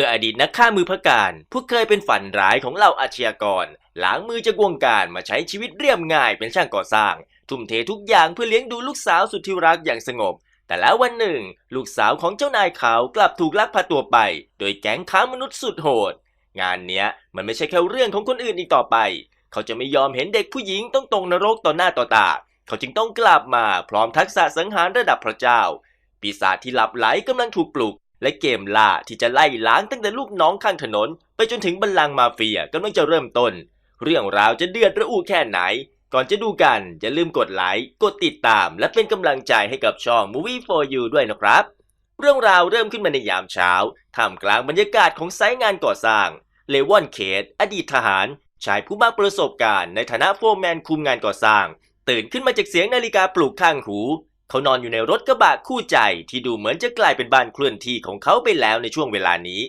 มื่ออดีตนักฆ่ามือพการผู้เคยเป็นฝันร้ายของเหล่าอาชญากรล้างมือจากวงการมาใช้ชีวิตเรียบง่ายเป็นช่างก่อสร้าง ทุ่มเททุกอย่างเพื่อเลี้ยงดูลูกสาวสุดที่รักอย่างสงบ แต่แล้ววันหนึ่ง ลูกสาวของเจ้านายเขากลับถูกลักพาตัวไป โดยแก๊งค้ามนุษย์สุดโหด งานเนี้ยมันไม่ใช่แค่เรื่องของคนอื่นอีกต่อไป เขาจะไม่ยอมเห็นเด็กผู้หญิงต้องตกนรกต่อหน้าต่อตาเขาจึงต้องกลับมาพร้อมทักษะสังหารระดับพระเจ้า ปีศาจที่หลับไหลกำลังถูกปลุก และเกมล่าที่จะไล่ล้างตั้งแต่ลูกน้องข้างถนน ไปจนถึงบัลลังก์มาเฟียกำลังจะเริ่มต้น เรื่องราวจะเดือดระอุแค่ไหน ก่อนจะดูกันอย่าลืมกดไลค์กดติดตาม และเป็นกำลังใจให้กับช่อง Movie for You ด้วยนะครับ เรื่องราวเริ่มขึ้นมาในยามเช้าท่ามกลางบรรยากาศของไซต์งานก่อสร้างเลวอนเคทอดีตทหารชายผู้มากประสบการณ์ในฐานะโฟร์แมนคุมงานก่อสร้าง ตื่นขึ้นมาจากเสียงนาฬิกาปลุกข้างหู เขานอนอยู่ในรถกระบะคู่ใจที่ดูเหมือนจะกลายเป็นบ้านเคลื่อนที่ของเขาไปแล้วในช่วงเวลานี้